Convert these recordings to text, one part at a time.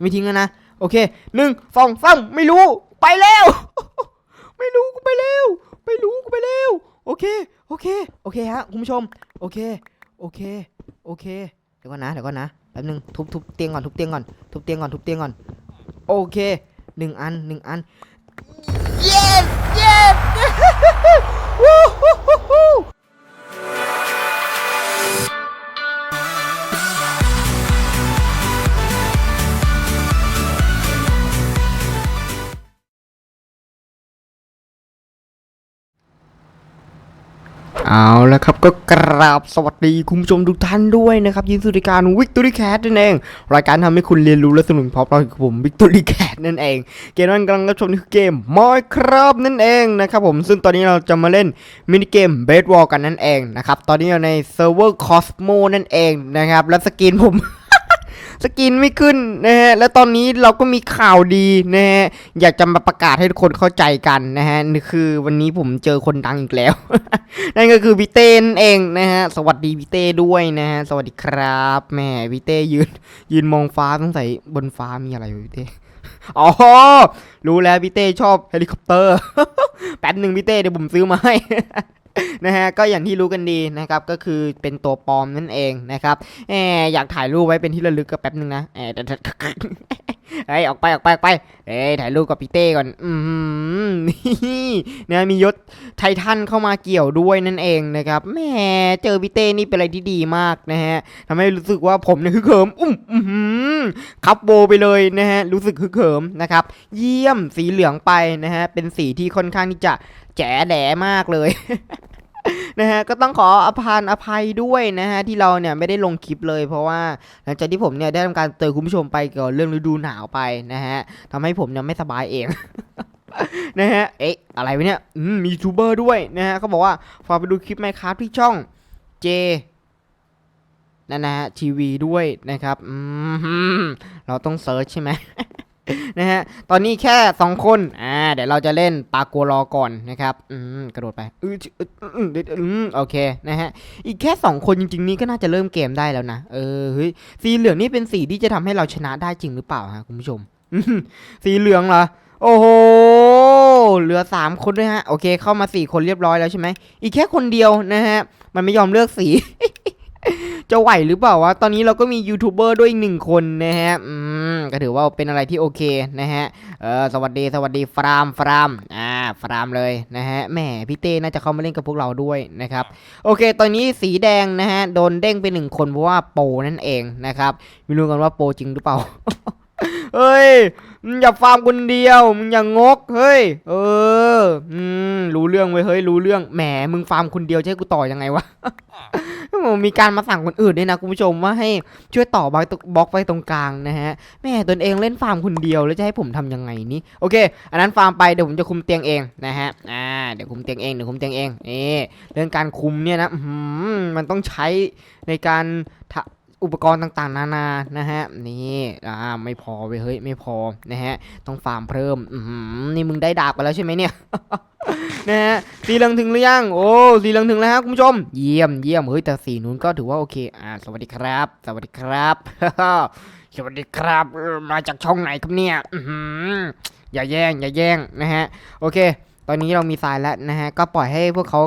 ไม่ทิ้งแล้วนะ โอเคหนึ่งสองสามไม่รู้ ไปแล้ว ไม่รู้กูไปแล้ว ไม่รู้กูไปแล้ว โอเค โอเค โอเคฮะคุณผู้ชม โอเค โอเค โอเค เดี๋ยวก่อนนะ เดี๋ยวก่อนนะ แป๊บนึง ทุบทุบเตียงก่อน ทุบเตียงก่อน ทุบเตียงก่อน ทุบเตียงก่อน โอเคหนึ่งอันหนึ่งอัน yes yes วู้ฮู้ เอาละครับก็กราบสวัสดีคุณผู้ชมทุกท่านด้วยนะครับยินดีสู่รายการวิกตอรี่แคทนั่นเอง รายการทำให้คุณเรียนรู้และสนุกพร้อมเรากับผมวิกตอรี่แคทนั่นเอง เกมนั้นกำลังรับชมนี่คือเกมมอยครับนั่นเองนะครับผมซึ่งตอนนี้เราจะมาเล่นมินิเกมเบสวอลกันนั่นเองนะครับตอนนี้เราในเซิร์ฟเวอร์คอสโมนั่นเองนะครับและสกินผม สกินไม่ขึ้นนะฮะและตอนนี้เราก็มีข่าวดีนะฮะอยากจะมาประกาศให้ทุกคนเข้าใจกันนะฮะนี่คือวันนี้ผมเจอคนดังอีกแล้ว นั่นก็คือพี่เต้นเองนะฮะสวัสดีพี่เต้ด้วยนะฮะสวัสดีครับแหม่พี่เต้ยืน ยืนมองฟ้าสงสัยบนฟ้ามีอะไรอยู่พี่เต้อ๋อ รู้แล้วพี่เต้ชอบเฮลิคอปเตอร์ แป๊บหนึ่งพี่เต้เดี๋ยวผมซื้อมาให้ นะฮะก็อย่างที่รู้กันดีนะครับก็คือเป็นตัวปลอมนั่นเองนะครับแหมอยากถ่ายรูปไว้เป็นที่ระลึกก็แป๊บนึงนะแหมเฮ้ยออกไปออกไปออกไปเฮ้ยถ่ายรูปกับพี่เต้ก่อน อืม นี่นะมียศไททันเข้ามาเกี่ยวด้วยนั่นเองนะครับแหมเจอพี่เต้นี่เป็นอะไรที่ดีมากนะฮะทำให้รู้สึกว่าผมเนี่ยฮึกเหิมอุ้มอื้อหือคับโบไปเลยนะฮะรู้สึกฮึกเหิมนะครับ เยี่ยมสีเหลืองไปนะฮะเป็นสีที่ค่อนข้างที่จะแจ๋แด๋มากเลยนะฮะก็ต้องขออภานอภัยด้วยนะฮะที่เราเนี่ยไม่ได้ลงคลิปเลย เพราะว่าหลังจากที่ผมเนี่ยได้ทำการเตือนคุณผู้ชมไปเกี่ยวกับเรื่องฤดูหนาวไปนะฮะทำให้ผมเนี่ยไม่สบายเอง นะฮะ เอ๊ะ อะไรวะเนี่ย อืม มียูทูบเบอร์ด้วยนะฮะเขาบอกว่าฝากไปดูคลิปไมค์ครับที่ช่องเจนั่นนะฮะทีวีด้วยนะครับอืมเราต้องเซิร์ชใช่ไหมนะฮะ ตอนนี้แค่สองคน อ่า เดี๋ยวเราจะเล่นปาโกรอก่อนนะครับ อืม กระโดดไป อืออืออืออืมโอเค นะฮะ อีกแค่สองคนจริง ๆ นี่ก็น่าจะเริ่มเกมได้แล้วนะ เออ เฮ้ย สีเหลืองนี่เป็นสีที่จะทำให้เราชนะได้จริงหรือเปล่าฮะคุณผู้ชมอืมสีเหลืองเหรอ โอ้โห เหลือสามคนด้วยฮะ โอเค เข้ามาสี่คนเรียบร้อยแล้วใช่ไหม อีกแค่คนเดียวนะฮะ มันไม่ยอมเลือกสี จะไหวหรือเปล่าวะ ตอนนี้เราก็มียูทูบเบอร์ด้วยอีกหนึ่งคนนะฮะ อืม ก็ถือว่าเป็นอะไรที่โอเคนะฮะ เออ สวัสดี สวัสดีฟราม ฟราม อ่า ฟรามเลยนะฮะ แหม พี่เต้น่าจะเข้ามาเล่นกับพวกเราด้วยนะครับ โอเค ตอนนี้สีแดงนะฮะ โดนเด้งไปหนึ่งคนเพราะว่าโปนั่นเองนะครับ ไม่รู้กันว่าโปจริงหรือเปล่า เฮ้ยมึงอย่าฟาร์มคนเดียวมึงอย่างกเฮ้ยเอออืมรู้เรื่องเว้ยเฮ้ยรู้เรื่องแหมมึงฟาร์มคนเดียวจะให้กูต่อยังไงวะมีการมาสั่งคนอื่นด้วยนะคุณผู้ชมว่าให้ช่วยต่อบล็อกบล็อกไว้ตรงกลางนะฮะแม่ตนเองเล่นฟาร์มคนเดียวแล้วจะให้ผมทำยังไงนี่โอเค อันนั้นฟาร์มไปเดี๋ยวผมจะคุมเตียงเองนะฮะอ่าเดี๋ยวคุมเตียงเองเดี๋ยวคุมเตียงเองนี่เรื่องการคุมเนี่ยนะมันต้องใช้ในการ อุปกรณ์ต่างๆ นานา นะฮะ นี่อ่าไม่พอเว้ยเฮ้ยไม่พอ นะฮะ ต้องฟาร์มเพิ่ม อือหือนี่มึงได้ดาบไปแล้วใช่ไหมเนี่ย นะฮะ สีเหลืองถึงหรือยัง โอ้ สีเหลืองถึงแล้วครับคุณผู้ชม เยี่ยมเยี่ยมเฮ้ย แต่สีนู้นก็ถือว่าโอเค อ่า สวัสดีครับ สวัสดีครับ สวัสดีครับ มาจากช่องไหนครับเนี่ย อือหืออย่าแย่ง อย่าแย่ง นะฮะ โอเค ตอนนี้เรามีทรายแล้วนะฮะ ก็ปล่อยให้พวกเขา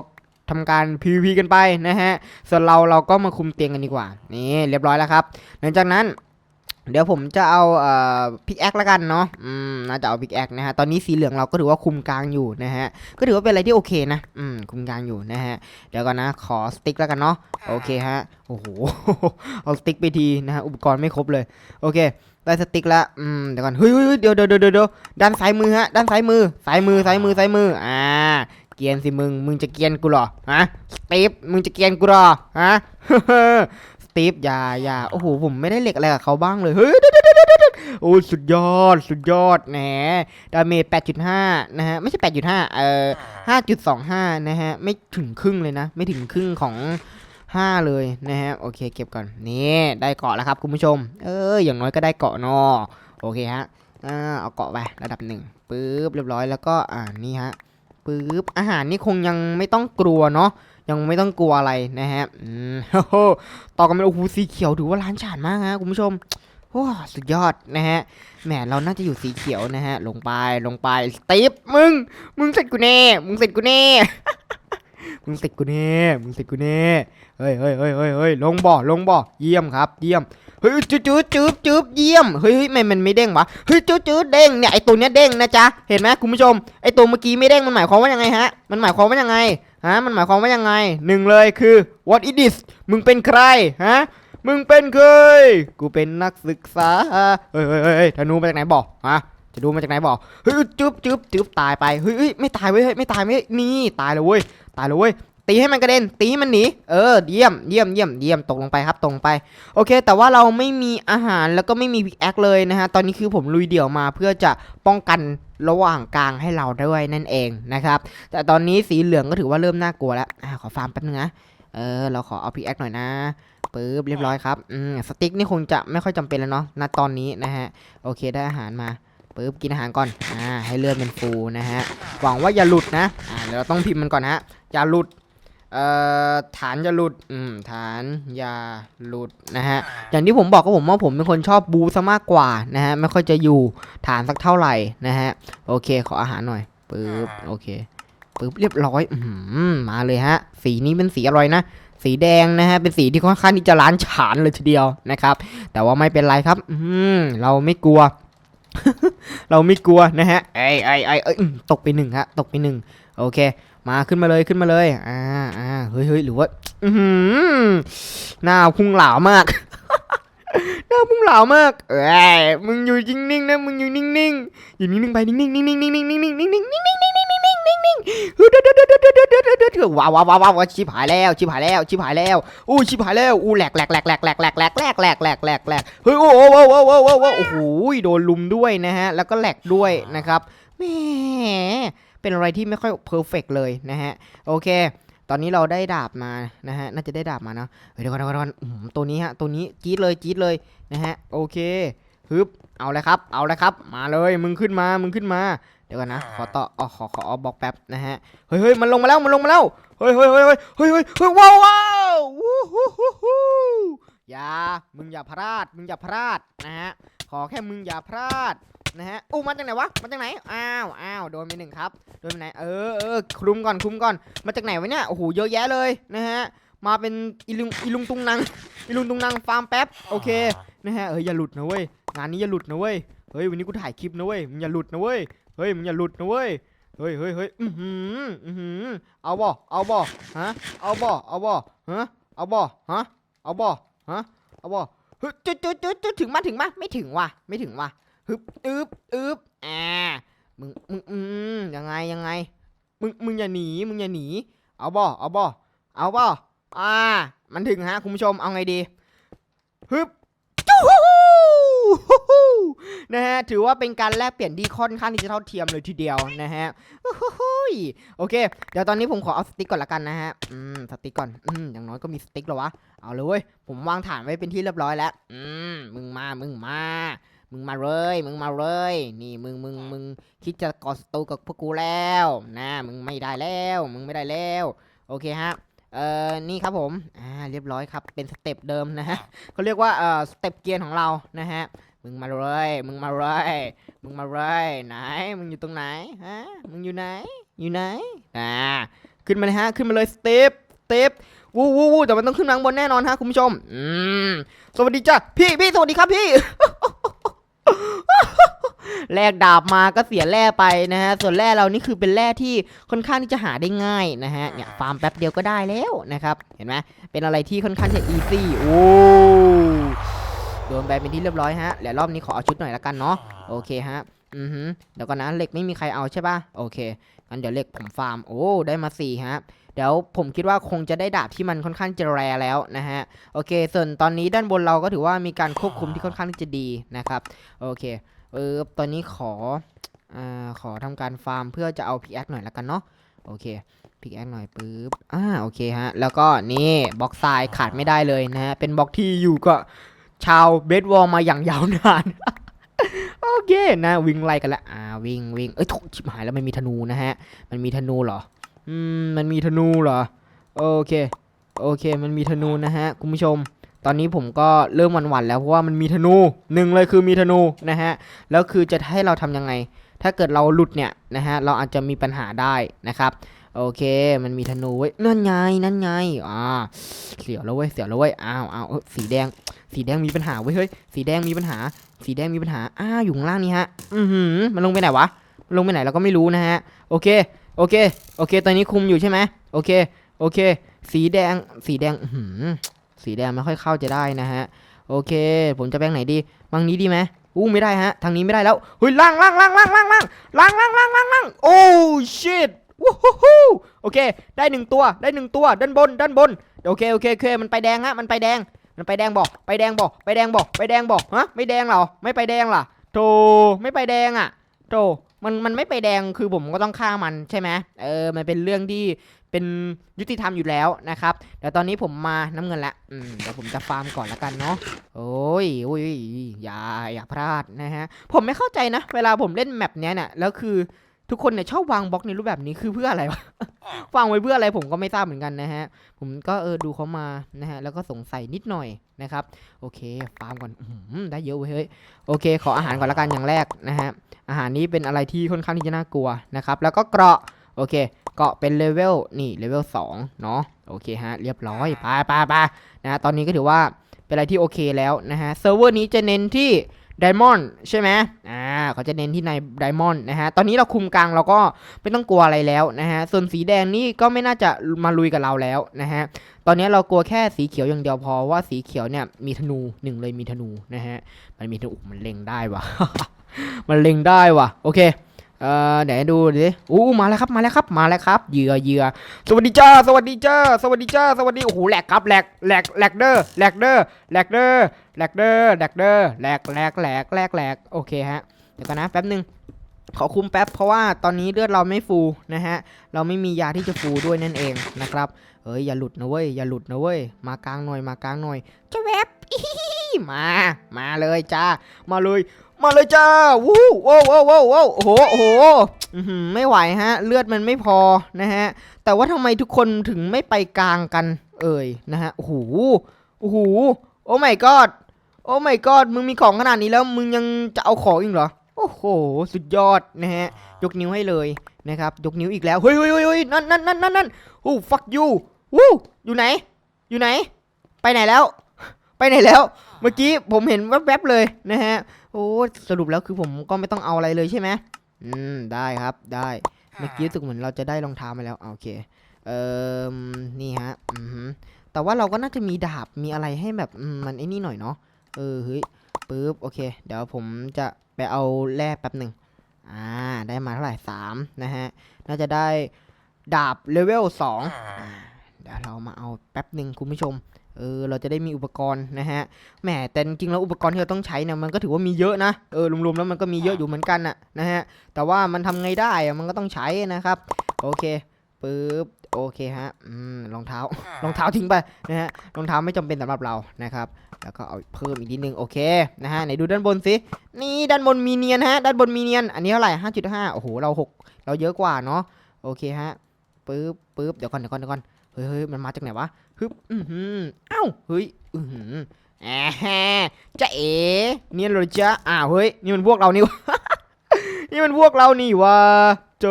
ทำการ PVP กันไปนะฮะ ส่วนเราเราก็มาคุมเตียงกันดีกว่า นี่เรียบร้อยแล้วครับ หลังจากนั้น เดี๋ยวผมจะเอาเอ่อพิกแอคแล้วกันเนาะ อืม น่าจะเอาพิกแอคนะฮะ ตอนนี้สีเหลืองเราก็ถือว่าคุมกลางอยู่นะฮะ ก็ถือว่าเป็นอะไรที่โอเคนะ อืม คุมกลางอยู่นะฮะ เดี๋ยวก่อนนะ ขอสติ๊กแล้วกันเนาะ โอเคฮะ โอ้โห เอาสติ๊กไปทีนะฮะ อุปกรณ์ไม่ครบเลย โอเคได้สติ๊กแล้วอืม เดี๋ยวก่อน เฮ้ยเฮ้ยเดี๋ยวเดี๋ยวเดี๋ยวเดี๋ยวด้านซ้ายมือฮะ ด้านซ้ายมือ ซ้ายมือ ซ้ายมือ ซ้ายมือ อ่า เกียนสิมึง มึงจะเกียนกูหรอ ฮะ สตีฟ มึงจะเกียนกูหรอ ฮะ สตีฟ อย่าอย่าโอ้โห ผมไม่ได้เหล็กอะไรกับเขาบ้างเลย เฮ้ยโอ้สุดยอด สุดยอด แหมดาเมจ8.5 นะฮะ ไม่ใช่ 8.5 เอ่อ 5.25 นะฮะ ไม่ถึงครึ่งเลยนะ ไม่ถึงครึ่งของ 5 เลยนะฮะ โอเค เก็บก่อน นี่ ได้เกาะแล้วครับคุณผู้ชม เออ อย่างน้อยก็ได้เกาะนอโอเคฮะ อ่า เอาเกาะไประดับหนึ่งปึ๊บ เรียบร้อย แล้วก็ อ่า นี่ฮะ ปึ๊บอาหารนี่คงยังไม่ต้องกลัวเนาะยังไม่ต้องกลัวอะไรนะฮะอืมโอ้ต่อกันเป็นโอ้โหสีเขียวถือว่าล้านฉานมากฮะคุณผู้ชมโอ้สุดยอดนะฮะแหมเราน่าจะอยู่สีเขียวนะฮะ ลงไปลงไปสตีฟมึง มึงเสร็จกูแน่ มึงเสร็จกูแน่มึงเสร็จกูแน่มึงเสร็จกูแน่เฮ้ยเฮ้ยเฮ้ยเฮ้ยเฮ้ยลงบ่อลงบ่อเยี่ยมครับ เยี่ยม เฮ้ยจืดจืดจืดจืดเยี่ยมเฮ้ยเฮ้ยมันมันไม่เด้งวะเฮ้ยจืดจืดเด้งเนี่ยไอตัวเนี้ยเด้งนะจ๊ะเห็นไหมคุณผู้ชมไอตัวเมื่อกี้ไม่เด้งมันหมายความว่ายังไงฮะ มันหมายความว่ายังไงฮะมันหมายความว่ายังไงหนึ่งเลยคือ what is this มึงเป็นใครฮะมึงเป็นเคยกูเป็นนักศึกษาเฮ้ยเฮ้ยเฮ้ยธนูมาจากไหนบอกฮะจะดูมาจากไหนบอกเฮ้ยจึ๊บจึ๊บจึ๊บตายไปเฮ้ยไม่ตายเว้ยไม่ตายเว้ยนี่ตายเลยเว้ยตายเลยเว้ย ตีให้มันกระเด็นตีให้มันหนีเออเยี่ยมเยี่ยมเยี่ยมเยี่ยมตกลงไปครับตกลงไป โอเค แต่ว่าเราไม่มีอาหารแล้วก็ไม่มีพิกแอคเลยนะฮะตอนนี้คือผมลุยเดี่ยวมาเพื่อจะป้องกันระหว่างกลางให้เราด้วยนั่นเองนะครับแต่ตอนนี้สีเหลืองก็ถือว่าเริ่มน่ากลัวแล้วอขอฟาร์มแป๊บนึงนะเออเราขอเอาพิกแอคหน่อยนะปึ๊บเรียบร้อยครับอืมสติ๊กนี่คงจะไม่ค่อยจำเป็นแล้วเนาะณตอนนี้นะฮะโอเคได้อาหารมาปึ๊บกินอาหารก่อนอ่าให้เลือดเป็นฟูนะฮะหวังว่าอย่าหลุดนะอ่าเดี๋ยวเราต้องพิมพ์มันก่อนฮะอย่าหลุด ฐานอย่าหลุด อืม ฐานอย่าหลุดนะฮะ อย่างที่ผมบอกก็ผมว่าผมเป็นคนชอบบูซะมากกว่านะฮะ ไม่ค่อยจะอยู่ฐานสักเท่าไหร่นะฮะ โอเค ขออาหารหน่อย ปึ๊บ โอเคปึ๊บเรียบร้อย อืมมาเลยฮะ สีนี้เป็นสีอะไรนะ สีแดงนะฮะ เป็นสีที่ค่อนข้างที่จะล้านฉานเลยทีเดียวนะครับ แต่ว่าไม่เป็นไรครับ อืม เราไม่กลัว เราไม่กลัวนะฮะ ไอ้ไอ้ไอ้เอ้ยอืมตกไปหนึ่งฮะ ตกไปหนึ่ง โอเค มาขึ้นมาเลยขึ้นมาเลย อ่าอ่าเฮ้ยเฮ้ยหรือว่า อือหือหน้าพุ่งเหลามาก หน้าพุ่งเหลามากเอ้ยมึงอยู่นิ่งๆนะมึงอยู่นิ่งๆอยู่นิ่งๆไปนิ่งๆนิ่งๆนิ่งๆนิ่งๆนิ่งๆนิ่งๆนิ่งๆนิ่งๆนิ่งๆนิ่งๆนิ่งๆนิ่งๆนิ่งๆเฮ้ยเดี๋ยวเดี๋ยวเดี๋ยวเดี๋ยวเดี๋ยวเดี๋ยวเดี๋ยวเดี๋ยวว้าวว้าวว้าวว้าวชิบหายแล้วชิบหายแล้วชิบหายแล้วอู้ชิบหายแล้วอู้แหลกแหลกแหลกแหลกแหลกแหลกแหลกแหลกแหลกแหลกแหลกแหลกเฮ้ยโอ้โหโอ้โหโอ้โหโอ้โหโอ้โหโดนลุมด้วยนะฮะแล้วก็แหลกด้วยนะครับแหม เป็นอะไรที่ไม่ค่อยเพอร์เฟกเลยนะฮะ โอเค ตอนนี้เราได้ดาบมานะฮะ น่าจะได้ดาบมาเนาะเฮ้ยเดี๋ยวก่อนเดี๋ยวก่อนเดี๋ยวก่อนอื้อหือตัวนี้ฮะ ตัวนี้จี๊ดเลยจี๊ดเลยนะฮะ โอเคฮึบ เอาเลยครับ เอาเลยครับ มาเลย มึงขึ้นมา มึงขึ้นมา เดี๋ยวก่อนนะ ขอต่ออ๋อขอ ขอเอาบล็อกแป๊บนะฮะ เฮ้ยเฮ้ยมันลงมาแล้ว มันลงมาแล้วเฮ้ยเฮ้ยเฮ้ยเฮ้ยเฮ้ยเฮ้ยเฮ้ยว้าวว้าววู้ฮู้ฮู้ฮู้อย่า มึงอย่าพลาด มึงอย่าพลาดนะฮะ ขอแค่มึงอย่าพลาด นะฮะอู้มาจากไหนวะมาจากไหนอ้าวอ้าวโดนไปหนึ่งครับโดนไปไหนเออเออคลุมก่อนคลุมก่อนมาจากไหนวะเนี่ยโอ้โหเยอะแยะเลยนะฮะมาเป็นอีลุงอีลุงตุงนังอีลุงตุงนังฟาร์มแป๊บโอเคนะฮะเอออย่าหลุดนะเว้ยงานนี้อย่าหลุดนะเว้ยเฮ้ยวันนี้กูถ่ายคลิปนะเว้ยมึงอย่าหลุดนะเว้ยเฮ้ยมึงอย่าหลุดนะเว้ยเฮ้ยเฮ้ยเฮ้ยอือหืออือหือเอาบ่เอาบ่ฮะเอาบ่เอาบ่ฮะเอาบ่ฮะเอาบ่ฮะเอาบ่ฮึจุดจุดจุดจุดถึงมาถึงมาไม่ถึงว่ะไม่ถึงว่ะ ฮึบอึบอึบอ่ามึงมึงอืมยังไงยังไง มึงมึงอย่าหนีมึงอย่าหนี เอาบ่เอาบ่เอาบ่อ่า มันถึงฮะคุณผู้ชมเอาไงดีฮึบจู้ฮู้ฮู้ฮู้นะฮะถือว่าเป็นการแลกเปลี่ยนที่ค่อนข้างที่จะเท่าเทียมเลยทีเดียวนะฮะโอเค เดี๋ยวตอนนี้ผมขอเอาสติ๊กก่อนละกันนะฮะอืมสติ๊กก่อนอืมอย่างน้อยก็มีสติ๊กแล้ววะเอาเลยผมวางฐานไว้เป็นที่เรียบร้อยแล้ว อืมมึงมามึงมา มึงมาเลย มึงมาเลย นี่มึงมึงมึงคิดจะก่อศัตรูกับพวกกูแล้วนะมึงไม่ได้แล้ว มึงไม่ได้แล้ว โอเคฮะเอ่อนี่ครับผมอ่าเรียบร้อยครับเป็นสเต็ปเดิมนะฮะเขาเรียกว่าเอ่อสเต็ปเกียร์ของเรานะฮะมึงมาเลยมึงมาเลยมึงมาเลยไหนมึงอยู่ตรงไหนฮะมึงอยู่ไหนอยู่ไหนอ่าขึ้นมาเลยฮะขึ้นมาเลยสเต็ปสเต็ปวู้วู้วู้แต่มันต้องขึ้นมาข้างบนแน่นอนฮะคุณผู้ชมอืมสวัสดีจ้ะพี่พี่สวัสดีครับพี่ แลกดาบมาก็เสียแร่ไปนะฮะ ส่วนแร่เรานี่คือเป็นแร่ที่ค่อนข้างที่จะหาได้ง่ายนะฮะ เนี่ยฟาร์มแป๊บเดียวก็ได้แล้วนะครับ เห็นไหมเป็นอะไรที่ค่อนข้างจะอีซี่โอ้โดนแบนเป็นที่เรียบร้อยฮะเดี๋ยวรอบนี้ขอเอาชุดหน่อยละกันเนาะ โอเคฮะ อือฮึเดี๋ยวก่อนนะเหล็กไม่มีใครเอาใช่ป่ะ โอเค งั้นเดี๋ยวเหล็กผมฟาร์ม โอ้ ได้มาสี่ฮะเดี๋ยวผมคิดว่าคงจะได้ดาบที่มันค่อนข้างจะแรแล้วนะฮะ โอเค ส่วนตอนนี้ด้านบนเราก็ถือว่ามีการควบคุมที่ค่อนข้างจะดีนะครับ โอเค เออ ตอนนี้ขออ่าขอทำการฟาร์มเพื่อจะเอาพิกแอคหน่อยละกันเนาะ โอเค พิกแอคหน่อยปึ๊บ อ่า โอเคฮะ แล้วก็นี่บล็อกทรายขาดไม่ได้เลยนะฮะ เป็นบล็อกที่อยู่ก็ชาวเบสวอลมาอย่างยาวนาน อเคนะวิ่งไล่กันละอ่าวิ่งวิ่งเอ้ยทุกชิบหายแล้วมันมีธนูนะฮะ มันมีธนูเหรอ อืมมันมีธนูเหรอ โอเค โอเค มันมีธนูนะฮะคุณผู้ชม ตอนนี้ผมก็เริ่มหวันๆแล้วเพราะว่ามันมีธนูหนึ่งเลยคือมีธนูนะฮะ แล้วคือจะให้เราทำยังไง ถ้าเกิดเราหลุดเนี่ยนะฮะ เราอาจจะมีปัญหาได้นะครับ โอเค มันมีธนูไว้ยนั่นไง นั่นไง อ่า เสียวแล้วเว้ย เสียวแล้วเว้ย อ้าวอ้าวสีแดง สีแดงมีปัญหาเว้ย เฮ้ย สีแดงมีปัญหา สีแดงมีปัญหาอ้าอยู่ข้างล่างนี่ฮะ อือหือมันลงไปไหนวะมันลงไปไหนเราก็ไม่รู้นะฮะ โอเค โอเค โอเค ตอนนี้คุมอยู่ใช่ไหมโอเค โอเค สีแดง สีแดง หือสีแดงไม่ค่อยเข้าจะได้นะฮะ โอเค ผมจะแบงไหนดีบางนี้ดีไหมอู้ไม่ได้ฮะ ทางนี้ไม่ได้แล้ว เฮ้ยล่างล่างล่างล่างล่างล่างล่างล่างล่างล่างล่างโอ้ชิตวู้ฮู้ฮู้โอเค ได้หนึ่งตัว ได้หนึ่งตัว ด้านบน ด้านบน โอเค โอเค โอเค มันไปแดงฮะ มันไปแดง มันไปแดงบอกไปแดงบอกไปแดงบอกไปแดงบอกฮะไม่แดงเหรอไม่ไปแดงล่ะโธไม่ไปแดงอะโธมันมันไม่ไปแดงคือผมก็ต้องฆ่ามันใช่ไหมเออมันเป็นเรื่องที่เป็นยุติธรรมอยู่แล้วนะครับเดี๋ยวตอนนี้ผมมาน้ำเงินละอืมเดี๋ยวผมจะฟาร์มก่อนละกันเนาะโอ้ยโอ้ยอย่าอย่าพลาดนะฮะผมไม่เข้าใจนะ เวลาผมเล่นแมปเนี้ยเนี่ยแล้วคือ ทุกคนเนี่ยชอบวางบล็อกในรูปแบบนี้คือเพื่ออะไรวะ วางไว้เพื่ออะไรผมก็ไม่ทราบเหมือนกันนะฮะ ผมก็เออดูเขามานะฮะ แล้วก็สงสัยนิดหน่อยนะครับ โอเค ฟาร์มก่อนอื้อหือได้เยอะเว้ยเฮ้ย โอเค ขออาหารก่อนละกันอย่างแรกนะฮะ อาหารนี้เป็นอะไรที่ค่อนข้างที่จะน่ากลัวนะครับ แล้วก็เกราะ โอเค เกราะเป็นเลเวล นี่เลเวล2เนาะ โอเคฮะ เรียบร้อยไปไปไปนะฮะตอนนี้ก็ถือว่าเป็นอะไรที่โอเคแล้วนะฮะ เซิร์ฟเวอร์นี้จะเน้นที่ ไดมอนด์ใช่ไหมอ่าเขาจะเน้นที่ในไดมอนด์นะฮะ ตอนนี้เราคุมกลางเราก็ไม่ต้องกลัวอะไรแล้วนะฮะ ส่วนสีแดงนี่ก็ไม่น่าจะมาลุยกับเราแล้วนะฮะ ตอนนี้เรากลัวแค่สีเขียวอย่างเดียวพอว่าสีเขียวเนี่ยมีธนูหนึ่งเลยมีธนูนะฮะ มันมีธนูมันเล็งได้วะ มันเล็งได้วะโอเค เอ่อเดี๋ยวให้ดูดิอู้มาแล้วครับมาแล้วครับมาแล้วครับเหยื่อเหยื่อสวัสดีจ้า สวัสดีจ้า สวัสดีจ้า สวัสดีโอ้โหแหลกครับแหลกแหลกแหลกเด้อแหลกเด้อแหลกเด้อแหลกเด้อแหลกเด้อแหลกแหลกแหลกแหลกแหลกโอเคฮะเดี๋ยวกันนะแป๊บหนึงขอคุมแป๊บเพราะว่าตอนนี้เลือดเราไม่ฟูนะฮะเราไม่มียาที่จะฟูด้วยนั่นเองนะครับเฮ้ยอย่าหลุดนะเว้ยอย่าหลุดนะเว้ยมากลางหน่อยมากลางหน่อยจะแวบ มา มาเลยจ้า มาเลย มาเลยจ้า วู้ว้าวว้าวว้าวว้โอ้โหโอ้โหไม่ไหวฮะ เลือดมันไม่พอนะฮะ แต่ว่าทำไมทุกคนถึงไม่ไปกลางกัน เอ่ยนะฮะ โอ้โห โอ้โห โอ้ my god โอ้ my god มึงมีของขนาดนี้แล้ว มึงยังจะเอาของอีกเหรอ โอ้โห สุดยอดนะฮะ ยกนิ้วให้เลยนะครับ ยกนิ้วอีกแล้ว เฮ้ยเฮ้ยเฮ้ยเฮ้ยนั่นนั่นนั่นนั่นนั่นโอ้ fuck you วู้อยู่ไหน อยู่ไหน ไปไหนแล้ว ไปไหนแล้ว เมื่อกี้ผมเห็นแวบๆเลยนะฮะ โอ้สรุปแล้วคือผมก็ไม่ต้องเอาอะไรเลยใช่ไหมอืมได้ครับได้ เมื่อกี้รู้สึกเหมือนเราจะได้รองเท้ามาแล้วอะโอเคเอ่อนี่ฮะอือหือแต่ว่าเราก็น่าจะมีดาบมีอะไรให้แบบอืมมันไอ้นี่หน่อยเนาะเออเฮ้ยปึ๊บโอเค เดี๋ยวผมจะไปเอาแร่แป๊บหนึ่งอ่าได้มาเท่าไหร่สามนะฮะน่าจะได้ดาบเลเวลสองอ่าเดี๋ยวเรามาเอาแป๊บหนึ่งคุณผู้ชม เออเราจะได้มีอุปกรณ์นะฮะแหมแต่จริงๆแล้วอุปกรณ์ที่เราต้องใช้เนี่ยมันก็ถือว่ามีเยอะนะเออรวมๆแล้วมันก็มีเยอะอยู่เหมือนกันน่ะนะฮะแต่ว่ามันทำไงได้อะมันก็ต้องใช้นะครับโอเคปึ๊บโอเคฮะอืมรองเท้ารองเท้าทิ้งไปนะฮะรองเท้าไม่จำเป็นสำหรับเรานะครับแล้วก็เอาเพิ่มอีกนิดนึงโอเคนะฮะไหนดูด้านบนสินี่ด้านบนมีเนียนฮะด้านบนมีเนียนอันนี้เท่าไหร่ห้าจุดห้าโอ้โหเราหกเราเยอะกว่าเนาะโอเคฮะปึ๊บปึ๊บเดี๋ยวก่อนเดี๋ยวก่อนเดี๋ยวก่อนเฮ้ยเฮ้ยมันมาจากไหนวะ ฮึบอือหือเอ้าเฮ้ยอือหือแอะแฮจะเอ๋เนียนเลยจ้ะอ้าวเฮ้ยนี่มันพวกเรานี่วะนี่มันพวกเรานี่วะโจ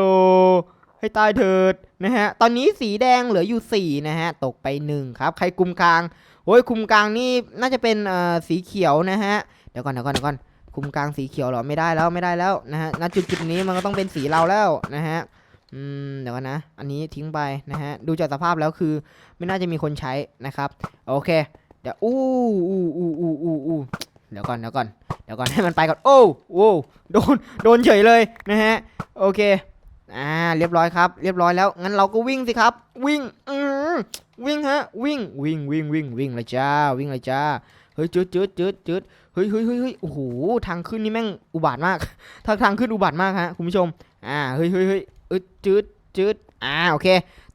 ให้ตายเถิดนะฮะ ตอนนี้สีแดงเหลืออยู่ 4 นะฮะ ตกไป 1 ครับ ใครคุมกลางโอ้ยคุมกลางนี่น่าจะเป็นเอ่อสีเขียวนะฮะ เดี๋ยวก่อนเดี๋ยวก่อนเดี๋ยวก่อนคุมกลางสีเขียวเหรอ ไม่ได้แล้วไม่ได้แล้วนะฮะ ณ จุดจุดนี้มันก็ต้องเป็นสีเราแล้วนะฮะ อืมเดี๋ยวก่อนนะ อันนี้ทิ้งไปนะฮะ ดูจากสภาพแล้วคือ ไม่น่าจะมีคนใช้นะครับ โอเค เดี๋ยวอู้อู้อู้อู้อู้อู้เดี๋ยวก่อนเดี๋ยวก่อนเดี๋ยวก่อนให้มันไปก่อน โอ้โอ้โดน โดนเฉยเลยนะฮะ โอเค อ่า เรียบร้อยครับ เรียบร้อยแล้ว งั้นเราก็วิ่งสิครับ วิ่ง อืมวิ่งฮะ วิ่ง วิ่ง วิ่ง วิ่ง วิ่งเลยจ้า วิ่งเลยจ้า เฮ้ยจืดจืดจืดจืดเฮ้ยเฮ้ยเฮ้ยเฮ้ยโอ้โห ทางขึ้นนี่แม่งอุบาทมาก ทางทางขึ้นอุบาทมากฮะ คุณผู้ชม อ่า เฮ้ยเฮ้ยเฮ้ย อ้ยจืดจืดอ่าโอเค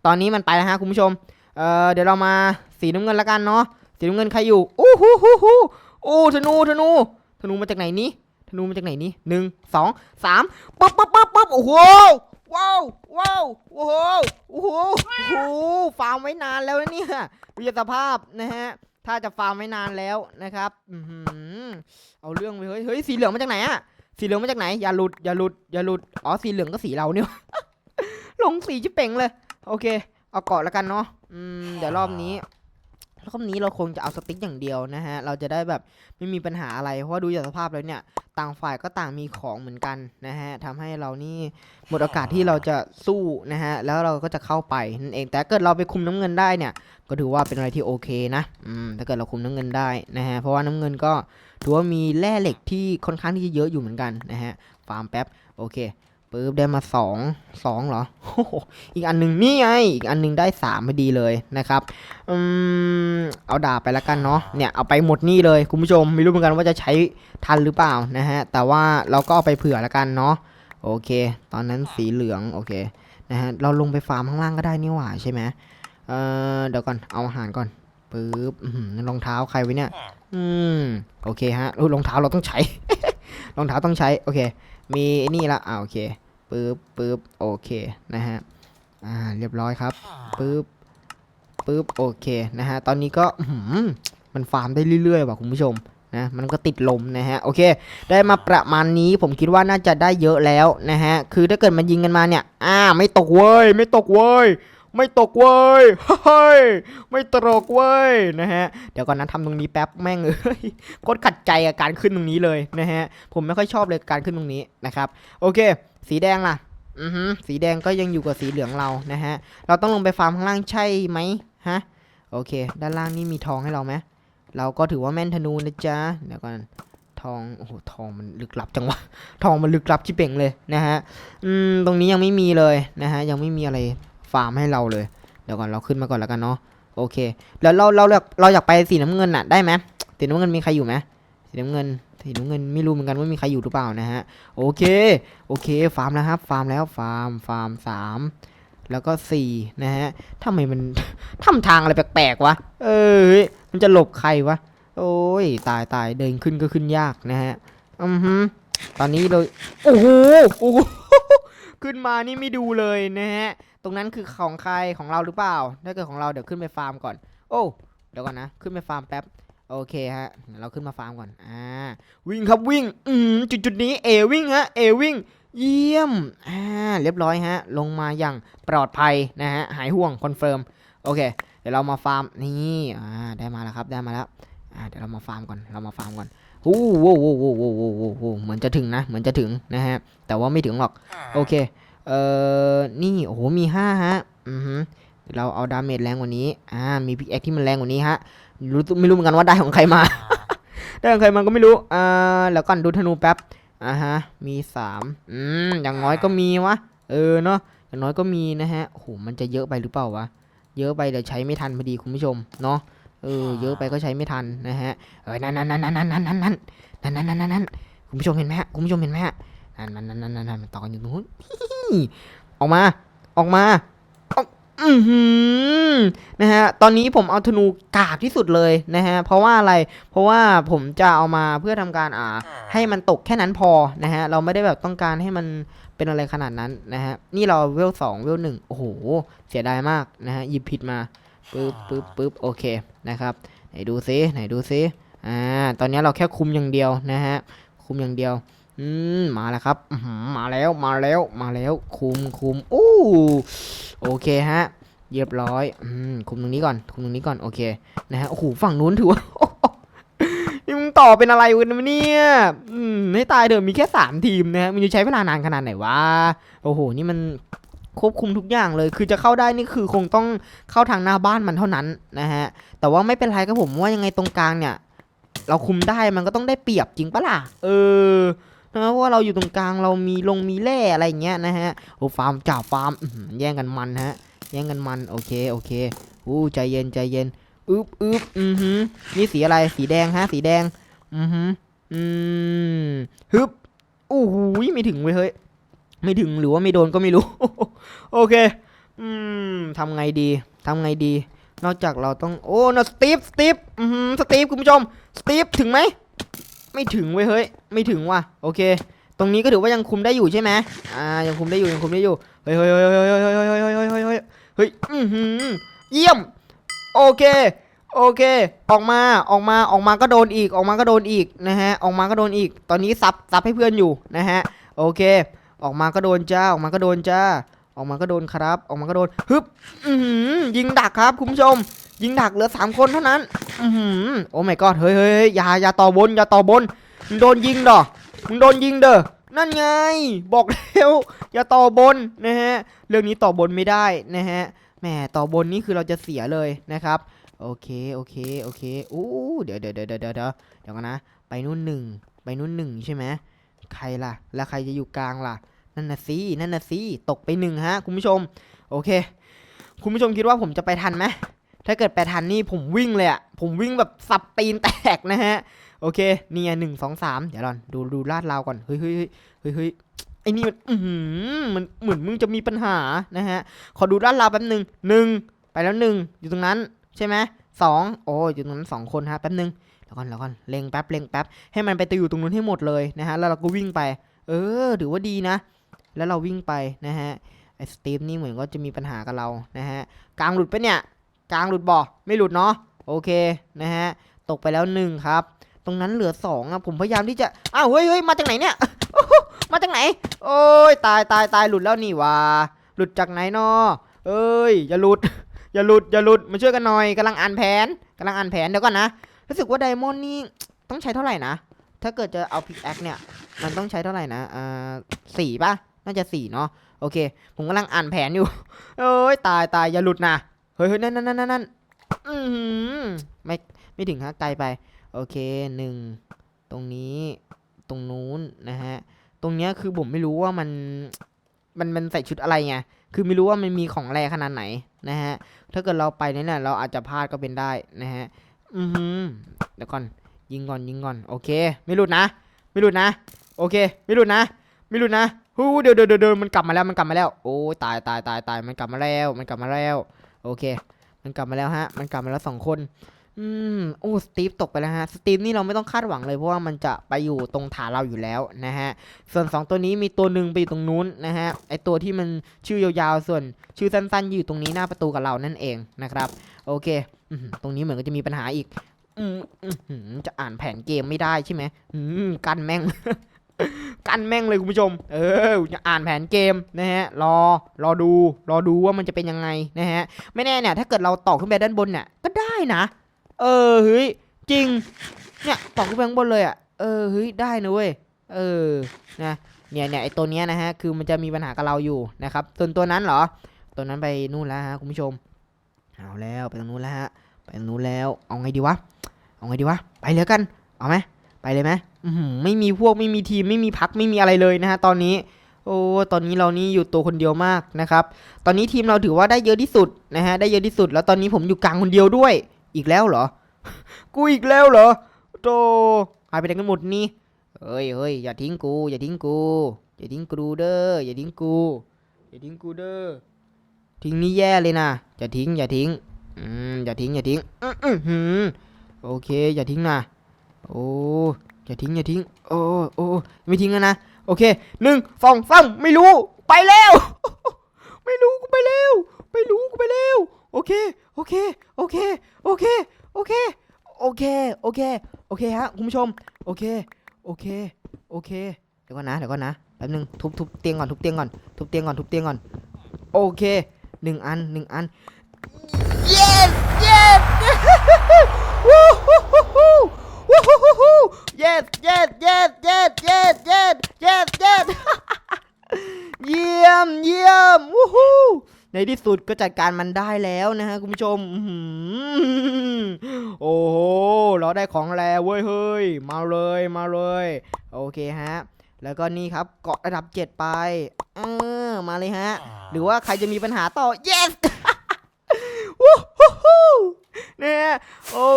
ตอนนี้มันไปแล้วฮะคุณผู้ชม เอ่อเดี๋ยวเรามาสีน้ำเงินละกันเนาะ สีน้ำเงินใครอยู่อู้หูหูหูโอ้ธนูธนูธนูมาจากไหนนี้ธนูมาจากไหนนี้หนึ่งสองสามปั๊บปั๊บปั๊บปั๊บโอ้โหว้าวว้าวโอ้โหโอ้โหโอ้โหฟาร์มไว้นานแล้วนะเนี่ยดูจากสภาพนะฮะถ้าจะฟาร์มไม่นานแล้วนะครับอืเอาเรื่องไปเฮ้ยเฮ้ยสีเหลืองมาจากไหนอะ สีเหลืองมาจากไหน อย่าหลุด อย่าหลุด อย่าหลุด อ๋อ สีเหลืองก็สีเราเนี่ย ลงสีจิเป่งเลย โอเค เอาเกาะแล้วกันเนาะ อืม เดี๋ยวรอบนี้รอบนี้เราคงจะเอาสติ๊กอย่างเดียวนะฮะ เราจะได้แบบไม่มีปัญหาอะไร เพราะว่าดูจากสภาพแล้วเนี่ย ต่างฝ่ายก็ต่างมีของเหมือนกันนะฮะทำให้เรานี่หมดโอกาสที่เราจะสู้นะฮะ แล้วเราก็จะเข้าไปนั่นเอง แต่ถ้าเกิดเราไปคุมน้ำเงินได้เนี่ย ก็ถือว่าเป็นอะไรที่โอเคนะ อืม ถ้าเกิดเราคุมน้ำเงินได้นะฮะ เพราะว่าน้ำเงินก็ ถือว่ามีแร่เหล็กที่ค่อนข้างที่จะเยอะอยู่เหมือนกันนะฮะ ฟาร์มแป๊บ โอเคปึ๊บได้มาสองสองเหรอ อีกอันหนึ่งนี่ไง อีกอันหนึ่งได้สามพอดีเลยนะครับอืมเอาดาบไปแล้วกันเนาะ เนี่ยเอาไปหมดนี่เลยคุณผู้ชม ไม่รู้เหมือนกันว่าจะใช้ทันหรือเปล่านะฮะ แต่ว่าเราก็เอาไปเผื่อแล้วกันเนาะ โอเค ตอนนั้นสีเหลืองโอเคนะฮะ เราลงไปฟาร์มข้างล่างก็ได้นี่หว่าใช่ไหมเออเดี๋ยวก่อน เอาอาหารก่อนปึ๊บรองเท้าใครไว้เนี่ย อืมโอเคฮะอุ๊ยรองเท้าเราต้องใช้ รองเท้าต้องใช้ โอเค มีนี่ละอ่าโอเคปึ๊บปึ๊บโอเคนะฮะ อ่า เรียบร้อยครับปึ๊บปึ๊บโอเคนะฮะ ตอนนี้ก็หือมันฟาร์มได้เรื่อยๆว่ะคุณผู้ชมนะมันก็ติดลมนะฮะโอเค ได้มาประมาณนี้ผมคิดว่าน่าจะได้เยอะแล้วนะฮะคือถ้าเกิดมันยิงกันมาเนี่ย อ่า ไม่ตกเว้ยไม่ตกเว้ย ไม่ตกเว้ยเฮ้ยไม่ตกเว้ยนะฮะเดี๋ยวก่อนนะทำตรงนี้แป๊บแม่งเอ้ยโคตรขัดใจกับการขึ้นตรงนี้เลยนะฮะผมไม่ค่อยชอบเลยการขึ้นตรงนี้นะครับ โอเค สีแดงล่ะอือฮึสีแดงก็ยังอยู่กับสีเหลืองเรานะฮะเราต้องลงไปฟาร์มข้างล่างใช่ไหมฮะโอเค ด้านล่างนี่มีทองให้เราไหมเราก็ถือว่าแม่นธนูนะจ๊ะเดี๋ยวก่อนทองโอ้โหทองมันลึกลับจังวะทองมันลึกลับชิเป่งเลยนะฮะอืมตรงนี้ยังไม่มีเลยนะฮะยังไม่มีอะไร ฟาร์มให้เราเลย เดี๋ยวก่อนเราขึ้นมาก่อนแล้วกันเนาะโอเค แล้วเราเราเราเราอยากไปสีน้ำเงินน่ะได้ไหมสีน้ำเงินมีใครอยู่ไหมสีน้ำเงินสีน้ำเงินไม่รู้เหมือนกันว่ามีใครอยู่หรือเปล่านะฮะโอเคโอเคฟาร์มแล้วครับฟาร์มแล้วฟาร์มฟาร์มสามแล้วก็สี่นะฮะทำไมมันทำทางอะไรแปลกๆวะเอ้ยมันจะหลบใครวะโอ้ยตายตายเดินขึ้นก็ขึ้นยากนะฮะอือฮึตอนนี้เราโอ้โหโอ้โหขึ้นมานี่ไม่ดูเลยนะฮะ ตรงนั้นคือของใครของเราหรือเปล่า ถ้าเกิดของเราเดี๋ยวขึ้นไปฟาร์มก่อน โอ้เดี๋ยวก่อนนะ ขึ้นไปฟาร์มแป๊บ โอเคฮะ เราขึ้นมาฟาร์มก่อน อ่า วิ่งครับวิ่ง อืมจุดจุดนี้เอวิ่งฮะ เอวิ่ง เยี่ยม อ่า เรียบร้อยฮะ ลงมาอย่างปลอดภัยนะฮะ หายห่วงคอนเฟิร์ม โอเค เดี๋ยวเรามาฟาร์ม นี่ อ่า ได้มาแล้วครับ ได้มาแล้ว อ่า เดี๋ยวเรามาฟาร์มก่อน เรามาฟาร์มก่อนโอ้โหโอ้โหโอ้โหโอ้โหโอ้โหเหมือนจะถึงนะ เหมือนจะถึงนะฮะ แต่ว่าไม่ถึงหรอก โอเค เอ่อ นี่ โอ้โห มีห้าฮะ อือฮึเราเอาดาเมจแรงกว่านี้ อ่า มีพิกแอคที่มันแรงกว่านี้ฮะ รู้ไม่รู้เหมือนกันว่าได้ของใครมา ได้ของใครมาก็ไม่รู้ อ่า แล้วก่อนดูธนูแป๊บ อ่าฮะ มีสามอืม อย่างน้อยก็มีวะ เออเนาะ อย่างน้อยก็มีนะฮะ โอ้โห มันจะเยอะไปหรือเปล่าวะ เยอะไปเดี๋ยวใช้ไม่ทันพอดีคุณผู้ชม เนาะ เออ เยอะไปก็ใช้ไม่ทันนะฮะ เออนั่นนั่นนั่นนั่นนั่นนั่นนั่นนั่นนั่นนั่นนั่นนั่นคุณผู้ชมเห็นไหมฮะ คุณผู้ชมเห็นไหมฮะ นั่นนั่นนั่นนั่นนั่นนั่นต่อกันอยู่ตรงนู้นออกมา ออกมาออกอือหือนะฮะ ตอนนี้ผมเอาธนูกากที่สุดเลยนะฮะ เพราะว่าอะไร เพราะว่าผมจะเอามาเพื่อทำการอ่า ให้มันตกแค่นั้นพอนะฮะ เราไม่ได้แบบต้องการให้มันเป็นอะไรขนาดนั้นนะฮะ นี่เราเวลสองเวลหนึ่งโอ้โห เสียดายมากนะฮะ หยิบผิดมา ปึ๊บปึ๊บปึ๊บโอเค นะครับ ไหนดูซิ ไหนดูซิ อ่า ตอนนี้เราแค่คุมอย่างเดียวนะฮะ คุมอย่างเดียว อืมมาแล้วครับมาแล้วมาแล้วมาแล้วคุมคุมโอ้โอเคฮะเรียบร้อยอืมคุมตรงนี้ก่อนคุมตรงนี้ก่อนโอเคนะฮะโอ้โหฝั่งนู้นถือว่านี่มึงต่อเป็นอะไรกันเนี่ยอืมให้ตายเถอะมีแค่สามทีมนะฮะมันจะใช้เวลานานขนาดไหนวะโอ้โหนี่มันควบคุมทุกอย่างเลย คือจะเข้าได้นี่คือคงต้องเข้าทางหน้าบ้านมันเท่านั้นนะฮะ แต่ว่าไม่เป็นไรครับผมว่ายังไงตรงกลางเนี่ย เราคุมได้มันก็ต้องได้เปรียบจริงปะล่ะ เออ นะเพราะว่าเราอยู่ตรงกลางเรามีลงมีแร่อะไรเงี้ยนะฮะโอ้ฟาร์มจ่าฟาร์มแย่งกันมันฮะแย่งกันมันโอเคโอเคอู้ใจเย็นใจเย็นอึบอึบอือหือนี่สีอะไรสีแดงฮะสีแดงอือหืออืมฮึบอู้หูยไม่ถึงเว้ยเฮ้ยไม่ถึงหรือว่าไม่โดนก็ไม่รู้ โอเค อืมทำไงดีทำไงดี นอกจากเราต้อง โอ้นะสตีฟสตีฟอือหือสตีฟคุณผู้ชม สตีฟถึงไหม ไม่ถึงเว้ยเฮ้ย ไม่ถึงว่ะ โอเค ตรงนี้ก็ถือว่ายังคุมได้อยู่ใช่ไหมอ่า ยังคุมได้อยู่ ยังคุมได้อยู่ เฮ้ยเฮ้ยเฮ้ยเฮ้ยเฮ้ยเฮ้ยเฮ้ยเฮ้ยเฮ้ยเฮ้ยเฮ้ยอือหือเยี่ยม โอเค โอเค ออกมา ออกมา ออกมาก็โดนอีก ออกมาก็โดนอีกนะฮะ ออกมาก็โดนอีก ตอนนี้ซับซับให้เพื่อนอยู่นะฮะ โอเค ออกมาก็โดนจ้า ออกมาก็โดนจ้า ออกมาก็โดนครับ ออกมาก็โดนฮึบยิงดักครับคุณผู้ชม ยิงดักเหลือสามคนเท่านั้น อือหือโอ้ my god เฮ้ยเฮ้ยเฮ้ยอย่าอย่าต่อบนอย่าต่อบนมึงโดนยิงดอมึงโดนยิงเด้อนั่นไง บอกแล้วอย่าต่อบนนะฮะเรื่องนี้ต่อบนไม่ได้นะฮะแหมต่อบนนี่คือเราจะเสียเลยนะครับ โอเคโอเคโอเคอู้เดี๋ยวเดี๋ยวเดี๋ยวเดี๋ยวเดี๋ยวเดี๋ยวกันนะ ไปนู่นหนึ่งไปนู่นหนึ่งใช่ไหมใครล่ะ แล้วใครจะอยู่กลางล่ะ นั่นน่ะสินั่นน่ะสิตกไปหนึ่งฮะคุณผู้ชม โอเค คุณผู้ชมคิดว่าผมจะไปทันไหมถ้าเกิดไปทันนี่ผมวิ่งเลยอะผมวิ่งแบบสับตีนแตกนะฮะ โอเคนี่ไงหนึ่งสองสามเดี๋ยวก่อนดูดูลาดราวก่อน เฮ้ยเฮ้ยเฮ้ยเฮ้ยไอ้นี่มันอือหือมันเหมือนมึงจะมีปัญหานะฮะ ขอดูลาดราวแป๊บหนึ่งหนึ่งไปแล้วหนึ่งอยู่ตรงนั้นใช่ไหมสองโอ้ยอยู่ตรงนั้นสองคนฮะแป๊บหนึ่งแล้วก่อนแล้วก่อนเล็งแป๊บเล็งแป๊บให้มันไปตะอยู่ตรงนู้นให้หมดเลยนะฮะแล้วเราก็วิ่งไป เออถือว่าดีนะ แล้วเราวิ่งไปนะฮะไอสตีฟนี่เหมือนก็จะมีปัญหากับเรานะฮะกลางหลุดปะเนี่ยกลางหลุดบ่ไม่หลุดเนาะโอเคนะฮะตกไปแล้วหนึ่งครับ ตรงนั้นเหลือสองอะผมพยายามที่จะอ้าวเฮ้ยเฮ้ยมาจากไหนเนี่ยมาจากไหน โอ้ยตายตายตายหลุดแล้วนี่ว่าหลุดจากไหนเนาะเอ้ยอย่าหลุดอย่าหลุดอย่าหลุดมาช่วยกันหน่อยกำลังอ่านแผนกำลังอ่านแผนเดี๋ยวก่อนนะรู้สึกว่าไดมอนด์นี่ต้องใช้เท่าไหร่นะถ้าเกิดจะเอาพิกแอคเนี่ยมันต้องใช้เท่าไหร่นะอ่าสี่ป่ะ น่าจะสี่เนาะโอเค ผมกำลังอ่านแผนอยู่เอ้ยตายตายอย่าหลุดนะเฮ้ยเฮ้ยนั่นนั่นนั่นนั่นอือหือไม่ไม่ถึงฮะไกลไป โอเคหนึ่งตรงนี้ตรงนู้นนะฮะตรงเนี้ยคือผมไม่รู้ว่ามันมันมันใส่ชุดอะไรไงคือไม่รู้ว่ามันมีของแรขนาดไหนนะฮะถ้าเกิดเราไปเนี่ยเราอาจจะพลาดก็เป็นได้นะฮะอือหือเดี๋ยวก่อนยิงก่อนยิงก่อนโอเค ไม่หลุดนะ ไม่หลุดนะ โอเค ไม่หลุดนะ ไม่หลุดนะ ฮู้เดี๋ยวเดี๋ยวเดี๋ยวมันกลับมาแล้วมันกลับมาแล้ว โอ้ตายตายตายตายมันกลับมาแล้ว มันกลับมาแล้ว โอเค มันกลับมาแล้วฮะ มันกลับมาแล้วสองคน อืมโอ้สตีฟตกไปแล้วฮะ สตีฟนี่เราไม่ต้องคาดหวังเลยเพราะว่ามันจะไปอยู่ตรงฐานเราอยู่แล้วนะฮะ ส่วนสองตัวนี้มีตัวหนึ่งไปอยู่ตรงนู้นนะฮะ ไอตัวที่มันชื่อยาวๆ ส่วนชื่อสั้นๆอยู่ตรงนี้หน้าประตูกับเรานั่นเองนะครับ โอเคตรงนี้เหมือนก็จะมีปัญหาอีกอืมจะอ่านแผนเกมไม่ได้ใช่ไหมอืมกันแม่ง กันแม่งเลยคุณผู้ชม เออจะอ่านแผนเกมนะฮะ รอ รอดู รอดูว่ามันจะเป็นยังไงนะฮะ ไม่แน่เนี่ย ถ้าเกิดเราต่อขึ้นไปด้านบนเนี่ย ก็ได้นะ เออ เฮ้ย จริง เนี่ย ต่อขึ้นไปข้างบนเลยอะ เออ เฮ้ย ได้นะเว้ย เออ นะ เนี่ยเนี่ยไอตัวเนี้ยนะฮะ คือมันจะมีปัญหากับเราอยู่นะครับส่วนตัวนั้นเหรอ ตัวนั้นไปนู่นแล้วฮะคุณผู้ชม เอาแล้วไปตรงนู้นแล้วฮะ ไปตรงนู้นแล้ว เอาไงดีวะ เอาไงดีวะ ไปเลยกัน เอาไหม ไปเลยไหมไม่มีพวกไม่มีทีมไม่มีพักไม่มีอะไรเลยนะฮะตอนนี้ โอ้ตอนนี้เรานี่อยู่ตัวคนเดียวมากนะครับ ตอนนี้ทีมเราถือว่าได้เยอะที่สุดนะฮะได้เยอะที่สุด แล้วตอนนี้ผมอยู่กลางคนเดียวด้วย อีกแล้วเหรอ กูอีกแล้วเหรอโตหายไปไหนกันหมดนี่เฮ้ยเฮ้ยอย่าทิ้งกูอย่าทิ้งกูอย่าทิ้งกูเด้ออย่าทิ้งกูอย่าทิ้งกูเด้อทิ้งนี่แย่เลยนะอย่าทิ้งอย่าทิ้งอืมอย่าทิ้งอย่าทิ้งอือโอเค อย่าทิ้งนะ โอ้อย่าทิ้งอย่าทิ้ง โอ้โอ้ไม่ทิ้งแล้วนะ โอเคหนึ่งสองสามไม่รู้ ไปแล้ว ไม่รู้กูไปแล้ว ไม่รู้กูไปแล้ว โอเค โอเค โอเค โอเค โอเค โอเค โอเค โอเคฮะคุณผู้ชม โอเค โอเค โอเค เดี๋ยวก่อนนะ เดี๋ยวก่อนนะ แป๊บนึง ทุบทุบเตียงก่อน ทุบเตียงก่อน ทุบเตียงก่อน ทุบเตียงก่อน โอเคหนึ่งอันหนึ่งอัน yes yes วู้ฮู้ฮู้ฮู้ วู้ฮู้ฮู้ฮู้ yes yes yes yes yes yes yes yes เยี่ยมเยี่ยมวู้ฮู้ในที่สุดก็จัดการมันได้แล้วนะฮะคุณผู้ชมอื้อหือโอ้โหเราได้ของแรเว้ยเฮ้ยมาเลยมาเลย โอเคฮะ แล้วก็นี่ครับเกาะระดับ 7 ไปเออมาเลยฮะ หรือว่าใครจะมีปัญหาต่อ yes วู้ฮู้ เนี่ยโอ้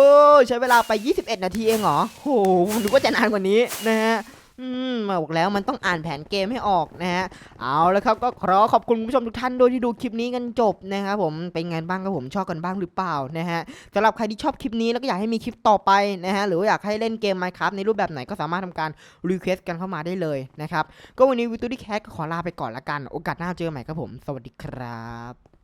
ใช้เวลาไป 21 นาทีเองเหรอโหผมนึกว่าจะนานกว่านี้นะฮะอืมบอกแล้วมันต้องอ่านแผนเกมให้ออกนะฮะเอาแล้วครับก็ขอขอบคุณคุณผู้ชมทุกท่านด้วยที่ดูคลิปนี้กันจบนะครับผมเป็นไงบ้างครับผมชอบกันบ้างหรือเปล่านะฮะสำหรับใครที่ชอบคลิปนี้แล้วก็อยากให้มีคลิปต่อไปนะฮะหรือว่าอยากให้เล่นเกม Minecraft ในรูปแบบไหนก็สามารถทำการรีเควสกันเข้ามาได้เลยนะครับก็วันนี้วิตูดี้แคทก็ขอลาไปก่อนละกัน โอกาสหน้าเจอใหม่ครับผม สวัสดีครับ